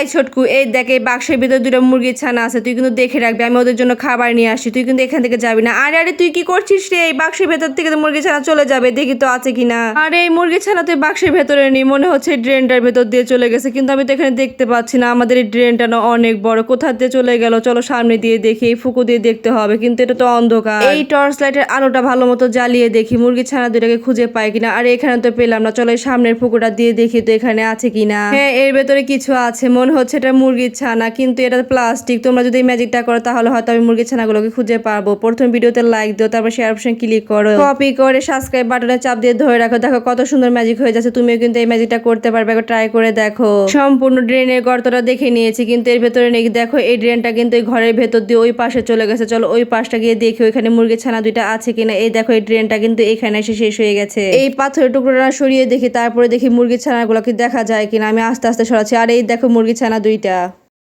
এই ছোটকু, এই দেখ, এই বাক্সের ভিতরে দুটো মুরগির ছানা আছে, তুই কিন্তু দেখে রাখবি, আমি ওদের জন্য খাবার নিয়ে আসি তুই কিন্তু এখান থেকে যাবি না। আরে আরে, তুই কি করছিস রে? এই বাক্সের ভেতর থেকে তো মুরগি ছানা চলে যাবে, দেখি তো আছে কিনা আরে, এই মুরগি ছানা তুই বাক্সের ভেতরে নেই মনে হচ্ছে ড্রেনটার ভেতর দিয়ে চলে গেছে, কিন্তু আমি তো এখানে দেখতে পাচ্ছি না, আমাদের এই ড্রেনটা না অনেক বড়, কোথা দিয়ে চলে গেল, চলো সামনে দিয়ে দেখি, এই ফুকু দিয়ে দেখতে হবে, কিন্তু এটা তো অন্ধকার। এই টর্চ লাইটের আলোটা ভালো মতো জ্বালিয়ে দেখি মুরগি ছানা দুটাকে খুঁজে পাই কিনা, আর, এখানে তো পেলাম না, চলো সামনের ফুকুটা দিয়ে দেখি তো এখানে আছে কিনা হ্যাঁ এর ভেতরে কিছু আছে, মনে হচ্ছে এটা মুরগির ছানা, কিন্তু এটা প্লাস্টিক তোমরা যদি ম্যাজিকটা করো, তাহলে হয়তো আমি মুরগির ছানাগুলোকে খুঁজে পাবো। প্রথম ভিডিওতে লাইক দিও, তারপর শেয়ার অপশন ক্লিক করো। কপি করে সাবস্ক্রাইব বাটনে চাপ দিয়ে ধরে রাখো। দেখো কত সুন্দর ম্যাজিক হয়ে যাচ্ছে। তুমিও কিন্তু এই ম্যাজিকটা করতে পারবে। একবার ট্রাই করে দেখো। সম্পূর্ণ ড্রেনের গর্তটা দেখে নিয়েছি, কিন্তু এর ভেতরে নেই। দেখো, এই ড্রেনটা কিন্তু এই ঘরের ভেতর দিয়ে ওই পাশে চলে গেছে। চলো ওই পাশটা গিয়ে দেখি ওইখানে মুরগির ছানা দুইটা আছে কিনা। এই দেখো, এই ড্রেনটা কিন্তু এখানে এসে শেষ হয়ে গেছে। এই পাথরের টুকরোটা সরিয়ে দেখি, তারপরে দেখি মুরগির ছানাগুলোকে দেখা যায় কিনা। আমি আস্তে আস্তে সরাচ্ছি। আর এই দেখো মুরগির ছানা দুইটা।